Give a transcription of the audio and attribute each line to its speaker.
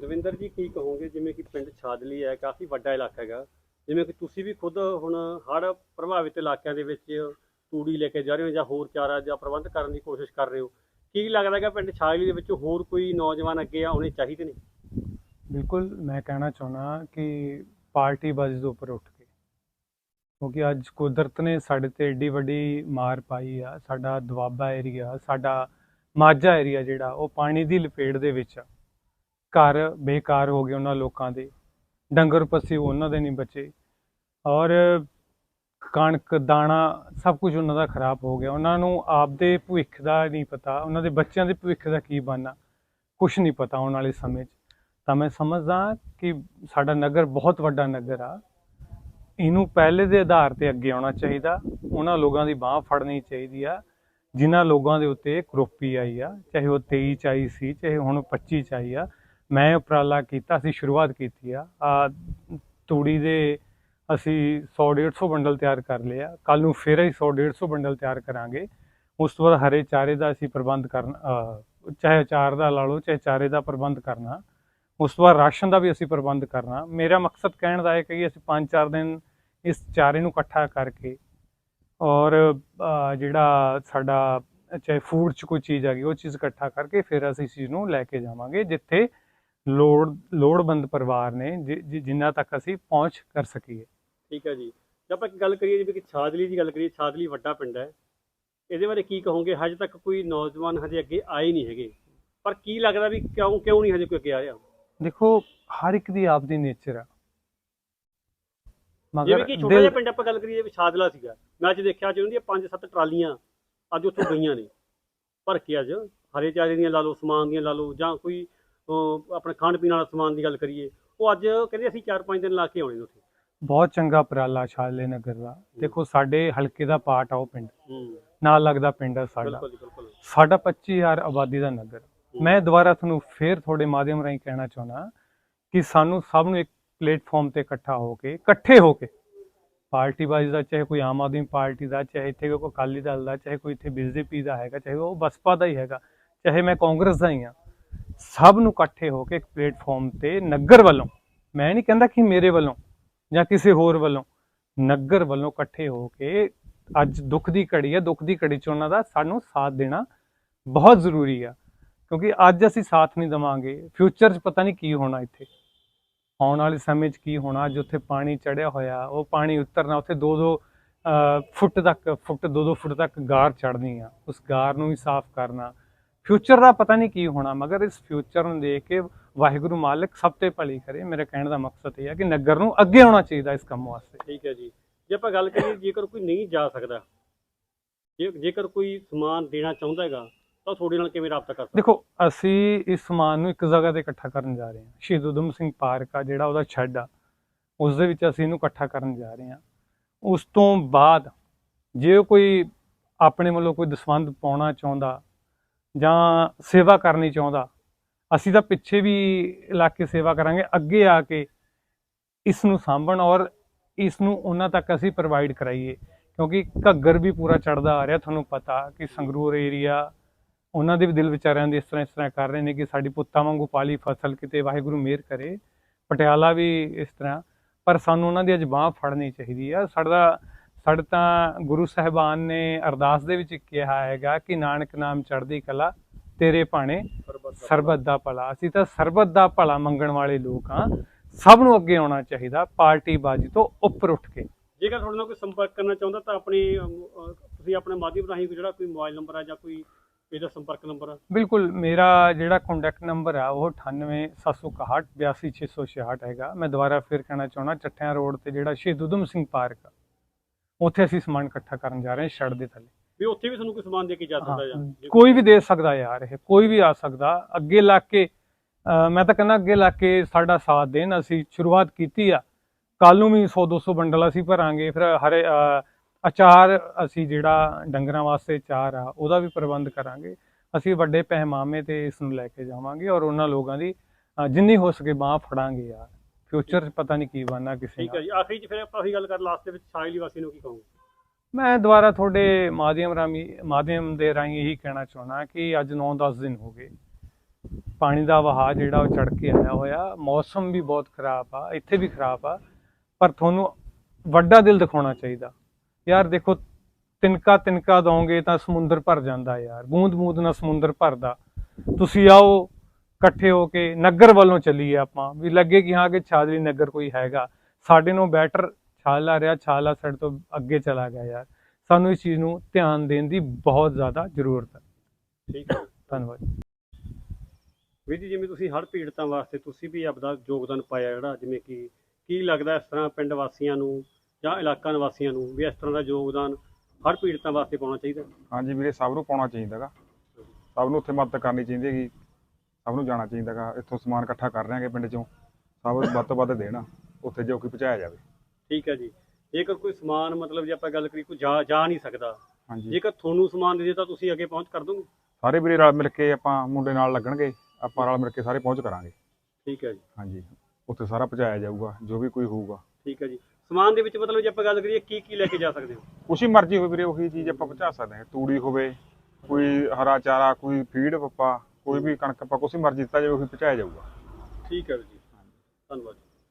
Speaker 1: ਦਵਿੰਦਰ ਜੀ, ਕੀ ਕਹੋਗੇ? ਜਿਵੇਂ ਕਿ ਪਿੰਡ ਛਾਜਲੀ ਹੈ, ਕਾਫੀ ਵੱਡਾ ਇਲਾਕਾ ਹੈਗਾ। ਜਿਵੇਂ ਕਿ ਤੁਸੀਂ ਵੀ ਖੁਦ ਹੁਣ ਹੜ੍ਹ ਪ੍ਰਭਾਵਿਤ ਇਲਾਕਿਆਂ ਦੇ ਵਿੱਚ ਤੂੜੀ ਲੈ ਕੇ ਜਾ ਰਹੇ ਹੋ ਜਾਂ ਹੋਰ ਚਾਰਾ ਜਾਂ ਪ੍ਰਬੰਧ ਕਰਨ ਦੀ ਕੋਸ਼ਿਸ਼ ਕਰ ਰਹੇ ਹੋ। ਕੀ ਲੱਗਦਾ ਹੈਗਾ ਪਿੰਡ ਛਾਜਲੀ ਦੇ ਵਿੱਚ ਹੋਰ ਕੋਈ ਨੌਜਵਾਨ ਅੱਗੇ ਆਉਣੇ ਚਾਹੀਦੇ ਨੇ?
Speaker 2: ਬਿਲਕੁਲ, ਮੈਂ ਕਹਿਣਾ ਚਾਹੁੰਦਾ ਕਿ ਪਾਰਟੀ ਬਾਜ਼ੀ ਤੋਂ ਉੱਪਰ ਉੱਠ ਕੇ। ਕਿਉਂਕਿ ਅੱਜ ਕੁਦਰਤ ਨੇ ਸਾਡੇ ਤੇ ਏਡੀ ਵੱਡੀ ਮਾਰ ਪਾਈ ਆ। ਸਾਡਾ ਦੁਆਬਾ ਏਰੀਆ, ਸਾਡਾ ਮਾਝਾ ਏਰੀਆ ਜਿਹੜਾ, ਉਹ ਪਾਣੀ ਦੀ ਲਪੇਟ ਦੇ ਵਿੱਚ ਆ। ਘਰ ਬੇਕਾਰ ਹੋ ਗਏ ਉਹਨਾਂ ਲੋਕਾਂ ਦੇ। ਡੰਗਰ ਪਸ਼ੂ ਉਹਨਾਂ ਦੇ ਨਹੀਂ ਬਚੇ। ਔਰ ਕਣਕ, ਦਾਣਾ ਸਭ ਕੁਝ ਉਹਨਾਂ ਦਾ ਖਰਾਬ ਹੋ ਗਿਆ। ਉਹਨਾਂ ਨੂੰ ਆਪਦੇ ਭਵਿੱਖ ਦਾ ਨਹੀਂ ਪਤਾ, ਉਹਨਾਂ ਦੇ ਬੱਚਿਆਂ ਦੇ ਭਵਿੱਖ ਦਾ ਕੀ ਬਣਨਾ ਕੁਝ ਨਹੀਂ ਪਤਾ ਆਉਣ ਵਾਲੇ ਸਮੇਂ 'ਚ। ਤਾਂ ਮੈਂ ਸਮਝਦਾ ਕਿ ਸਾਡਾ ਨਗਰ ਬਹੁਤ ਵੱਡਾ ਨਗਰ ਆ। ਇਹਨੂੰ ਪਹਿਲੇ ਦੇ ਆਧਾਰ ਤੇ ਅੱਗੇ ਆਉਣਾ ਚਾਹੀਦਾ। ਉਹਨਾਂ ਲੋਕਾਂ ਦੀ ਬਾਹ ਫੜਨੀ ਚਾਹੀਦੀ ਆ। ਜਿਨ੍ਹਾਂ ਲੋਕਾਂ ਦੇ ਉੱਤੇ ਕਰੋਪੀ ਆਈ ਆ, ਚਾਹੇ ਉਹ 23 ਚ ਆਈ ਸੀ ਚਾਹੇ ਹੁਣ 25 ਚ ਆਈ ਆ ਮੈਂ ਉਪਰਾਲਾ ਕੀਤਾ, ਅਸੀਂ ਸ਼ੁਰੂਆਤ ਕੀਤੀ ਆ। ਆ, ਤੂੜੀ ਦੇ ਅਸੀਂ 100 150 ਬੰਡਲ ਤਿਆਰ ਕਰ ਲਿਆ ਕੱਲ ਨੂੰ ਫਿਰ ਅਸੀਂ 100 150 ਬੰਡਲ ਤਿਆਰ ਕਰਾਂਗੇ। ਉਸ ਤੋਂ ਬਾਅਦ ਹਰੇ ਚਾਰੇ ਦਾ ਅਸੀਂ ਪ੍ਰਬੰਧ ਕਰਨਾ ਚਾਹੇ ਅਚਾਰ ਦਾ ਲਾ ਲਓ, ਚਾਹੇ ਚਾਰੇ ਦਾ ਪ੍ਰਬੰਧ ਕਰਨਾ। ਉਸ ਤੋਂ ਬਾਅਦ ਰਾਸ਼ਨ ਦਾ ਵੀ ਅਸੀਂ ਪ੍ਰਬੰਧ ਕਰਨਾ। ਮੇਰਾ ਮਕਸਦ ਕਹਿਣ ਦਾ ਹੈ ਕਿ ਅਸੀਂ 5-4 ਦਿਨ ਇਸ ਚਾਰੇ ਨੂੰ ਇਕੱਠਾ ਕਰਕੇ ਔਰ ਜਿਹੜਾ ਸਾਡਾ ਚਾਹੇ ਫੂਡ 'ਚ ਕੋਈ ਚੀਜ਼ ਆ ਗਈ ਉਹ ਚੀਜ਼ ਇਕੱਠਾ ਕਰਕੇ ਫਿਰ ਅਸੀਂ ਇਸ ਚੀਜ਼ ਨੂੰ ਲੈ ਕੇ ਜਾਵਾਂਗੇ, ਜਿੱਥੇ ਲੋੜ ਲੋੜਵੰਦ ਪਰਿਵਾਰ ਨੇ ਜਿ- ਜਿ- ਜਿਨ੍ਹਾਂ ਤੱਕ ਅਸੀਂ ਪਹੁੰਚ ਕਰ ਸਕੀਏ।
Speaker 1: ਠੀਕ ਹੈ ਜੀ। ਜੇ ਆਪਾਂ ਇੱਕ ਗੱਲ ਕਰੀਏ ਜਿਵੇਂ ਕਿ ਛਾਦਲੀ ਦੀ ਗੱਲ ਕਰੀਏ ਛਾਦਲੀ ਵੱਡਾ ਪਿੰਡ ਹੈ। ਇਹਦੇ ਬਾਰੇ ਕੀ ਕਹੋਗੇ? ਹਜੇ ਤੱਕ ਕੋਈ ਨੌਜਵਾਨ ਹਜੇ ਅੱਗੇ ਆਏ ਨਹੀਂ ਹੈਗੇ। ਪਰ ਕੀ ਲੱਗਦਾ ਵੀ ਕਿਉਂ ਕਿਉਂ ਨਹੀਂ ਹਜੇ ਕੋਈ ਅੱਗੇ ਆ ਰਿਹਾ
Speaker 2: ਦੇਖੋ ਹਰ ਇੱਕ ਦੀ ਆਪਦੀ ਨੇਚਰ ਆ।
Speaker 1: ਜਿਵੇਂ
Speaker 2: ਮਗਰ
Speaker 1: ਕਿ ਛੋਟਾ
Speaker 2: ਦਿਲ-
Speaker 1: ਜਿਹਾ ਪਿੰਡ ਆਪਾਂ ਗੱਲ ਕਰੀਏ ਵੀ ਛਾਦਲਾ ਸੀਗਾ। ਮੈਂ ਅੱਜ ਦੇਖਿਆ ਅੱਜ ਉਹਨਾਂ ਦੀਆਂ ਪੰਜ ਸੱਤ ਟਰਾਲੀਆਂ ਅੱਜ ਉੱਥੋਂ ਗਈਆਂ ਨੇ। ਭਰ ਕੇ ਅੱਜ? ਹਰੇ ਚਾਰੇ ਦੀਆਂ ਲਾ ਲਓ ਸਮਾਨ ਦੀਆਂ ਲਾ ਲਓ ਜਾਂ ਕੋਈ ਆਪਣਾ ਖਾਣ ਪੀਣ ਵਾਲਾ ਸਮਾਨ ਦੀ ਗੱਲ ਕਰੀਏ ਉਹ ਅੱਜ ਕਹਿੰਦੇ ਅਸੀਂ 4-5 ਦਿਨ ਲਾ ਕੇ ਆਉਣੇ ਨੇ ਉੱਥੇ।
Speaker 2: ਬਹੁਤ ਚੰਗਾ ਉਪਰਾਲਾ ਸ਼ਾਲੇ ਨਗਰ ਦਾ। ਦੇਖੋ ਸਾਡੇ ਹਲਕੇ ਦਾ ਪਾਰਟ ਆ ਉਹ ਪਿੰਡ। ਨਾਲ ਲੱਗਦਾ ਪਿੰਡ ਆ ਸਾਡਾ। ਸਾਡਾ 25000 ਆਬਾਦੀ ਦਾ ਨਗਰ। ਮੈਂ ਦੁਬਾਰਾ ਤੁਹਾਨੂੰ ਫੇਰ ਤੁਹਾਡੇ ਮਾਧਿਅਮ ਰਾਹੀਂ ਕਹਿਣਾ ਚਾਹੁੰਦਾ ਕਿ ਸਾਨੂੰ ਸਭ ਨੂੰ ਇੱਕ ਪਲੇਟਫਾਰਮ ਤੇ ਇਕੱਠਾ ਹੋ ਕੇ ਇਕੱਠੇ ਹੋ ਕੇ ਪਾਰਟੀ ਵਾਈਜ਼ ਦਾ ਚਾਹੇ ਕੋਈ ਆਮ ਆਦਮੀ ਪਾਰਟੀ ਦਾ ਚਾਹੇ ਇੱਥੇ ਕੋਈ ਅਕਾਲੀ ਦਲ ਦਾ ਚਾਹੇ ਕੋਈ ਇੱਥੇ ਬੀਜੇਪੀ ਦਾ ਹੈਗਾ ਚਾਹੇ ਉਹ ਬਸਪਾ ਦਾ ਹੀ ਹੈਗਾ ਚਾਹੇ ਮੈਂ ਕਾਂਗਰਸ ਦਾ ਹੀ ਆ ਸਭ ਨੂੰ ਇਕੱਠੇ ਹੋ ਕੇ ਇੱਕ ਪਲੇਟਫਾਰਮ ਤੇ ਨਗਰ ਵੱਲੋਂ, ਮੈਂ ਨਹੀਂ ਕਹਿੰਦਾ ਕਿ ਮੇਰੇ ਵੱਲੋਂ ਜਾਂ ਕਿਸੇ ਹੋਰ ਵੱਲੋਂ, ਨਗਰ ਵੱਲੋਂ ਇਕੱਠੇ ਹੋ ਕੇ ਅੱਜ ਦੁੱਖ ਦੀ ਘੜੀ ਹੈ, ਦੁੱਖ ਦੀ ਘੜੀ ਚ ਉਹਨਾਂ ਦਾ ਸਾਨੂੰ ਸਾਥ ਦੇਣਾ ਬਹੁਤ ਜ਼ਰੂਰੀ ਆ। ਕਿਉਂਕਿ ਅੱਜ ਅਸੀਂ ਸਾਥ ਨਹੀਂ ਦਵਾਂਗੇ ਫਿਊਚਰ 'ਚ ਪਤਾ ਨਹੀਂ ਕੀ ਹੋਣਾ ਇੱਥੇ। ਆਉਣ ਵਾਲੇ ਸਮੇਂ 'ਚ ਕੀ ਹੋਣਾ, ਅੱਜ ਉੱਥੇ ਪਾਣੀ ਚੜਿਆ ਹੋਇਆ, ਉਹ ਪਾਣੀ ਉਤਰਨਾ, ਉੱਥੇ 2-2 ਫੁੱਟ ਤੱਕ, ਫੁੱਟ 2-2 ਫੁੱਟ ਤੱਕ ਗਾਰ ਚੜਨੀ ਆ, ਉਸ ਗਾਰ ਨੂੰ ਵੀ ਸਾਫ਼ ਕਰਨਾ। ਫਿਊਚਰ ਦਾ ਪਤਾ ਨਹੀਂ ਕੀ ਹੋਣਾ ਮਗਰ ਇਸ ਫਿਊਚਰ ਨੂੰ ਦੇਖ ਕੇ ਵਾਹਿਗੁਰੂ ਮਾਲਕ ਸਭ ਤੇ ਭਲੀ ਕਰੇ ਮੇਰੇ ਕਹਿਣ ਦਾ ਮਕਸਦ ਇਹ ਹੈ ਕਿ ਨਗਰ ਨੂੰ ਅੱਗੇ ਆਉਣਾ ਚਾਹੀਦਾ ਇਸ ਕੰਮ ਵਾਸਤੇ।
Speaker 1: ਠੀਕ ਹੈ ਜੀ। ਜੇ ਆਪਾਂ ਗੱਲ ਕਰੀਏ ਜੇਕਰ ਕੋਈ ਨਹੀਂ ਜਾ ਸਕਦਾ ਜੇ ਜੇਕਰ ਕੋਈ ਸਮਾਨ ਦੇਣਾ ਚਾਹੁੰਦਾ ਹੈਗਾ ਤਾਂ ਤੁਹਾਡੇ ਨਾਲ ਕਿਵੇਂ ਰਾਬਤਾ ਕਰ ਸਕਦਾ?
Speaker 2: ਦੇਖੋ ਅਸੀਂ ਇਸ ਸਮਾਨ ਨੂੰ ਇੱਕ ਜਗ੍ਹਾ ਤੇ ਇਕੱਠਾ ਕਰਨ ਜਾ ਰਹੇ ਹਾਂ। ਸ਼ਹੀਦ ਊਧਮ ਸਿੰਘ ਪਾਰਕ ਆ ਜਿਹੜਾ ਉਹਦਾ ਛੱਡ ਆ ਉਸ ਦੇ ਵਿੱਚ ਅਸੀਂ ਇਹਨੂੰ ਇਕੱਠਾ ਕਰਨ ਜਾ ਰਹੇ ਹਾਂ। ਉਸ ਤੋਂ ਬਾਅਦ ਜੇ ਕੋਈ ਆਪਣੇ ਵੱਲੋਂ ਕੋਈ ਦਸਵੰਧ ਪਾਉਣਾ ਚਾਹੁੰਦਾ ਜਾਂ ਸੇਵਾ ਕਰਨੀ ਚਾਹੁੰਦਾ, ਅਸੀਂ ਤਾਂ ਪਿੱਛੇ ਵੀ ਇਲਾਕੇ ਸੇਵਾ ਕਰਾਂਗੇ, ਅੱਗੇ ਆ ਕੇ ਇਸ ਨੂੰ ਸਾਂਭਣ ਔਰ ਇਸ ਨੂੰ ਉਹਨਾਂ ਤੱਕ ਅਸੀਂ ਪ੍ਰੋਵਾਈਡ ਕਰਾਈਏ। ਕਿਉਂਕਿ ਘੱਗਰ ਵੀ ਪੂਰਾ ਚੜਦਾ ਆ ਰਿਹਾ, ਤੁਹਾਨੂੰ ਪਤਾ ਕਿ ਸੰਗਰੂਰ ਏਰੀਆ ਉਹਨਾਂ ਦੇ ਵੀ ਦਿਲ ਵਿਚਾਰਿਆਂ ਦੇ ਇਸ ਤਰ੍ਹਾਂ ਇਸ ਤਰ੍ਹਾਂ ਕਰ ਰਹੇ ਨੇ ਕਿ ਸਾਡੀ ਪੁੱਤਾਂ ਵਾਂਗੂ ਪਾਲੀ ਫਸਲ ਕਿਤੇ ਵਾਹਿਗੁਰੂ ਮਿਹਰ ਕਰੇ, ਪਟਿਆਲਾ ਵੀ ਇਸ ਤਰ੍ਹਾਂ। ਪਰ ਸਾਨੂੰ ਉਹਨਾਂ ਦੀ ਅੱਜ ਬਾਂਹ ਫੜਨੀ ਚਾਹੀਦੀ ਆ। ਸਾਡਾ ਸਾਡੇ ਤਾਂ ਗੁਰੂ ਸਾਹਿਬਾਨ ਨੇ ਅਰਦਾਸ ਦੇ ਵਿੱਚ ਕਿਹਾ ਹੈਗਾ ਕਿ ਨਾਨਕ ਨਾਮ ਚੜ੍ਹਦੀ ਕਲਾ ਤੇਰੇ ਭਾਣੇ ਸਰਬਤ ਦਾ ਭਲਾ। ਅਸੀਂ ਤਾਂ ਸਰਬਤ ਦਾ ਭਲਾ ਮੰਗਣ ਵਾਲੇ ਲੋਕ ਹਾਂ। ਸਭ ਨੂੰ ਅੱਗੇ ਆਉਣਾ ਚਾਹੀਦਾ ਪਾਰਟੀ ਬਾਜੀ ਤੋਂ ਉੱਪਰ ਉੱਠ ਕੇ।
Speaker 1: ਜੇਕਰ ਤੁਹਾਡੇ ਨਾਲ ਕੋਈ ਸੰਪਰਕ ਕਰਨਾ ਚਾਹੁੰਦਾ ਤਾਂ ਆਪਣੀ ਤੁਸੀਂ ਆਪਣੇ ਮਾਧਿਅਮ ਰਾਹੀਂ ਜਿਹੜਾ ਕੋਈ ਮੋਬਾਈਲ ਨੰਬਰ ਹੈ ਜਾਂ ਕੋਈ ਇਹਦਾ ਸੰਪਰਕ ਨੰਬਰ ਹੈ
Speaker 2: ਬਿਲਕੁਲ ਮੇਰਾ ਜਿਹੜਾ ਕੰਟੈਕਟ ਨੰਬਰ ਆ ਉਹ 9876 82666 ਹੈਗਾ। ਮੈਂ ਦੁਬਾਰਾ ਫਿਰ ਕਹਿਣਾ ਚਾਹਣਾ ਚੱਠਿਆਂ ਰੋਡ ਤੇ ਜਿਹੜਾ ਸ਼ਹੀਦ ਊਧਮ ਸਿੰਘ ਪਾਰਕ ਆ। ਉੱਥੇ ਅਸੀਂ ਸਮਾਨ ਇਕੱਠਾ ਕਰਨ ਜਾ ਰਹੇ ਹਾਂ ਛੜ ਦੇ ਥੱਲੇ।
Speaker 1: ਵੀ ਉੱਥੇ ਵੀ ਤੁਹਾਨੂੰ ਕੋਈ ਸਮਾਨ ਦੇ ਕੇ ਜਾ ਸਕਦਾ ਜਾਂ
Speaker 2: ਕੋਈ ਵੀ ਦੇ ਸਕਦਾ ਯਾਰ ਇਹ ਕੋਈ ਵੀ ਆ ਸਕਦਾ। ਅੱਗੇ ਲੱਗ ਕੇ ਮੈਂ ਤਾਂ ਕਹਿੰਦਾ ਅੱਗੇ ਲੱਗ ਕੇ ਸਾਡਾ ਸਾਥ ਦੇਣ। ਅਸੀਂ ਸ਼ੁਰੂਆਤ ਕੀਤੀ ਆ। ਕੱਲ ਨੂੰ ਵੀ 100 200 ਬੰਡਲ ਅਸੀਂ ਭਰਾਂਗੇ। ਫਿਰ ਹਰੇ ਅਚਾਰ ਅਸੀਂ ਜਿਹੜਾ ਡੰਗਰਾਂ ਵਾਸਤੇ ਅਚਾਰ ਆ ਉਹਦਾ ਵੀ ਪ੍ਰਬੰਧ ਕਰਾਂਗੇ। ਅਸੀਂ ਵੱਡੇ ਪੈਮਾਨੇ ਤੇ ਇਸ ਨੂੰ ਲੈ ਕੇ ਜਾਵਾਂਗੇ ਔਰ ਉਹਨਾਂ ਲੋਕਾਂ ਦੀ ਜਿੰਨੀ ਹੋ ਸਕੇ ਬਾਹ ਫੜਾਂਗੇ ਯਾਰ। ਫਿਊਚਰ 'ਚ ਪਤਾ ਨਹੀਂ ਕੀ ਬਣਨਾ ਕਿਸੇ
Speaker 1: ਠੀਕ ਹੈ
Speaker 2: ਨਾਲ।
Speaker 1: ਜੀ ਆਖਰੀ ਚ ਫਿਰ ਆਪਾਂ ਉਹੀ ਗੱਲ ਕਰ ਲਾਸਟ ਦੇ ਵਿੱਚ ਸ਼ਾਇਲੀ ਵਾਸੀ ਨੂੰ ਕੀ ਕਹੋਗੇ?
Speaker 2: ਮੈਂ ਦੁਬਾਰਾ ਤੁਹਾਡੇ ਮਾਧਿਅਮ ਰਾਹੀਂ ਮਾਧਿਅਮ ਦੇ ਰਾਹੀਂ ਇਹੀ ਕਹਿਣਾ ਚਾਹੁੰਦਾ ਕਿ ਅੱਜ 9-10 ਦਿਨ ਹੋ ਗਏ। ਪਾਣੀ ਦਾ ਵਹਾਅ ਜਿਹੜਾ ਉਹ ਚੜ ਕੇ ਆਇਆ ਹੋਇਆ ਮੌਸਮ ਵੀ ਬਹੁਤ ਖਰਾਬ ਆ ਇੱਥੇ ਵੀ ਖਰਾਬ ਆ ਪਰ ਤੁਹਾਨੂੰ ਵੱਡਾ ਦਿਲ ਦਿਖਾਉਣਾ ਚਾਹੀਦਾ। ਯਾਰ ਦੇਖੋ ਤਿਨਕਾ ਤਿਨਕਾ ਦੋਗੇ ਤਾਂ ਸਮੁੰਦਰ ਭਰ ਜਾਂਦਾ ਯਾਰ ਬੂੰਦ ਬੂੰਦ ਨਾਲ ਸਮੁੰਦਰ ਭਰਦਾ। ਤੁਸੀਂ ਆਓ ਇਕੱਠੇ ਹੋ ਕੇ ਨਗਰ ਵੱਲੋਂ ਚੱਲੀਏ ਆਪਾਂ ਵੀ ਲੱਗੇ ਕਿ ਹਾਂ ਕਿ ਛਾਜਲੀ ਨਗਰ ਕੋਈ ਹੈਗਾ। ਸਾਡੇ ਨੂੰ ਬੈਟਰ ਛਾਲਾ ਰਿਹਾ ਛਾਲਾ ਸਾਡੇ ਤੋਂ ਅੱਗੇ ਚਲਾ ਗਿਆ ਯਾਰ। ਸਾਨੂੰ ਇਸ ਚੀਜ਼ ਨੂੰ ਧਿਆਨ ਦੇਣ ਦੀ ਬਹੁਤ ਜ਼ਿਆਦਾ ਜ਼ਰੂਰਤ ਹੈ।
Speaker 1: ਠੀਕ ਹੈ।
Speaker 2: ਧੰਨਵਾਦ।
Speaker 1: ਵੀਰ ਜੀ ਜਿਵੇਂ ਤੁਸੀਂ ਹੜ੍ਹ ਪੀੜਤਾਂ ਵਾਸਤੇ ਤੁਸੀਂ ਵੀ ਆਪਦਾ ਯੋਗਦਾਨ ਪਾਇਆ ਜਿਹੜਾ ਜਿਵੇਂ ਕਿ ਕੀ ਲੱਗਦਾ ਇਸ ਤਰ੍ਹਾਂ ਪਿੰਡ ਵਾਸੀਆਂ ਨੂੰ ਜਾਂ ਇਲਾਕਾ ਨਿਵਾਸੀਆਂ ਨੂੰ ਵੀ ਇਸ ਤਰ੍ਹਾਂ ਦਾ ਯੋਗਦਾਨ ਹੜ੍ਹ ਪੀੜਤਾਂ ਵਾਸਤੇ ਪਾਉਣਾ ਚਾਹੀਦਾ?
Speaker 3: ਹਾਂਜੀ ਵੀਰੇ ਸਭ ਨੂੰ ਪਾਉਣਾ ਚਾਹੀਦਾਗਾ ਸਭ ਨੂੰ ਉੱਥੇ ਮਦਦ ਕਰਨੀ ਚਾਹੀਦੀ ਹੈਗੀ। ਸਭ ਨੂੰ ਜਾਣਾ ਚਾਹੀਦਾਗਾ ਇੱਥੋਂ ਸਮਾਨ ਇਕੱਠਾ ਕਰ ਰਹੇ ਹਾਂਗੇ ਪਿੰਡ ਚੋਂ। ਸਭ ਵੱਧ ਤੋਂ ਵੱਧ ਦੇਣ ਉੱਥੇ ਜੋ ਕਿ ਪਹੁੰਚਾਇਆ ਜਾਵੇ।
Speaker 1: ਠੀਕ ਹੈ ਜੀ। ਜੇਕਰ ਕੋਈ ਸਮਾਨ ਮਤਲਬ ਜੇ ਆਪਾਂ ਗੱਲ ਕਰੀ ਕੋਈ ਜਾ ਜਾ ਨਹੀਂ ਸਕਦਾ।
Speaker 3: ਹਾਂਜੀ।
Speaker 1: ਜੇਕਰ ਤੁਹਾਨੂੰ ਸਮਾਨ ਦੇ ਦੇ ਤਾਂ ਤੁਸੀਂ ਅੱਗੇ ਪਹੁੰਚ ਕਰ ਦੋਗੇ?
Speaker 3: ਸਾਰੇ ਵੀਰੇ ਰਲ ਮਿਲ ਕੇ ਆਪਾਂ ਮੁੰਡੇ ਨਾਲ ਲੱਗਣਗੇ ਆਪਾਂ ਰਲ ਮਿਲ ਕੇ ਸਾਰੇ ਪਹੁੰਚ ਕਰਾਂਗੇ।
Speaker 1: ਠੀਕ ਹੈ ਜੀ।
Speaker 3: ਹਾਂਜੀ। ਉੱਥੇ ਸਾਰਾ ਪਹੁੰਚਾਇਆ ਜਾਊਗਾ ਜੋ ਵੀ ਕੋਈ ਹੋਊਗਾ।
Speaker 1: ਠੀਕ ਹੈ ਜੀ। ਸਮਾਨ ਦੇ ਵਿੱਚ ਮਤਲਬ ਜੇ ਆਪਾਂ ਗੱਲ ਕਰੀਏ ਕੀ ਕੀ ਲੈ ਕੇ ਜਾ ਸਕਦੇ ਹੋ?
Speaker 3: ਕੁਛ ਹੀ ਮਰਜ਼ੀ ਹੋਵੇ ਵੀਰੇ ਉਹੀ ਚੀਜ਼ ਆਪਾਂ ਪਹੁੰਚਾ ਸਕਦੇ ਹਾਂ। ਤੂੜੀ ਹੋਵੇ ਕੋਈ ਹਰਾ ਚਾਰਾ ਕੋਈ ਫੀਡ ਪੱਪਾ ਕੋਈ ਵੀ ਕਣਕ ਆਪਾਂ ਕੁਛ ਮਰਜ਼ੀ ਦਿੱਤਾ ਜਾਵੇ, ਉਹੀ ਪਹੁੰਚਾਇਆ ਜਾਊਗਾ।
Speaker 1: ਠੀਕ ਹੈ ਵੀਰ ਜੀ। ਧੰਨਵਾਦ ਜੀ।